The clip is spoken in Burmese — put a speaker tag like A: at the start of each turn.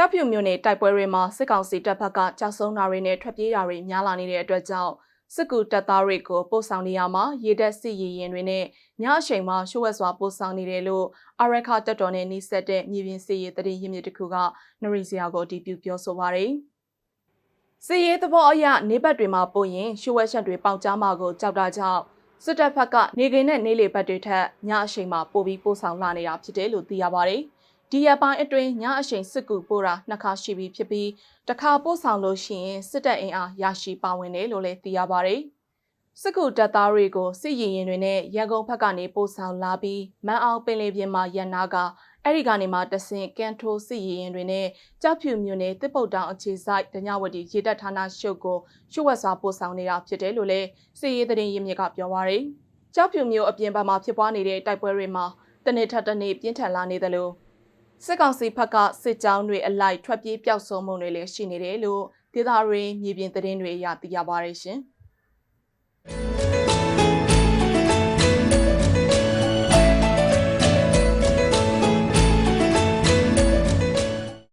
A: ကြောက်ဖြူမြို့နယ်တိုက်ပွဲတွေမှာစစ်ကောင်စီတပ်ဖက်ကကြောက်ဆုံးတာတွေနဲ့ထွက်ပြေးတာတွေများလာနေတဲ့အတွက်ကြောင့်စစ်ကူတပ်သားတွေကိုပို့ဆောင်နေရမှာရေတပ်စစ်ရေးရင်တွေနဲ့ညအချိန်မှာရှိုးဝက်စွာပို့ဆောင်နေတယ်လို့အရခတပ်တော်နဲ့နှိစက်တဲ့မြေပြင်စစ်ရေးတရင်ရင်းမြစ်တစ်ခုကနရီစရာကိုအတည်ပြုပြောဆိုပါရယ်စစ်ရေးသဘောအရနေဘက်တွေမှာပို့ရင်ရှိုးဝက်ချက်တွေပေါက်ကြားမှာကိုကြောက်တာကြောင့်စစ်တပ်ဖက်ကနေကိန်းနဲ့နေလေဘက်တွေထက်ညအချိန်မှာပို့ပြီးပို့ဆောင်လာနေတာဖြစ်တယ်လို့သိရပါတယ်။ ဒီရပိုင်းအတွင်းညအချိန်စစ်ကူပို့တာနှစ်ခါရှိပြီဖြစ်ပြီးတစ်ခါပို့ဆောင်လို့ရှိရင်စစ်တပ်အင်အားရရှိပါဝင်တယ်လို့လည်းသိရပါတယ်။စစ်ကူတပ်သားတွေကိုစစ်ရင်ရင်တွေနဲ့ရန်ကုန်ဘက်ကနေပို့ဆောင်လာပြီးမန်အောင်ပင်လယ်ပြင်မှာရန်နာကအဲ့ဒီကနေမှတဆင်ကန်ထိုးစစ်ရင်ရင်တွေနဲ့ကြောက်ဖြူမြို့နယ်တစ်ပုတ်တောင်အခြေဆိုင်ဒညဝတီရေတပ်ဌာနရှုပ်ကိုရှုပ်ဝက်စွာပို့ဆောင်နေတာဖြစ်တယ်လို့လည်းစစ်ရေးသတင်းရင်းမြစ်ကပြောပါရယ်ကြောက်ဖြူမြို့အပြင်ဘက်မှာဖြစ်ပွားနေတဲ့တိုက်ပွဲတွေမှာတနေ့ထက်တနေ့ပြင်းထန်လာနေတယ်လို့ စစ်ကောင်စီဘက်ကစစ်ကြောင်းတွေအလိုက်ထွက်ပြေးပျောက်ဆုံးမှုတွေလည်းရှိနေတယ်လို့ဒေသရင်းမြေပြင်သတင်းတွေအရသိရပါတယ်ရှင်။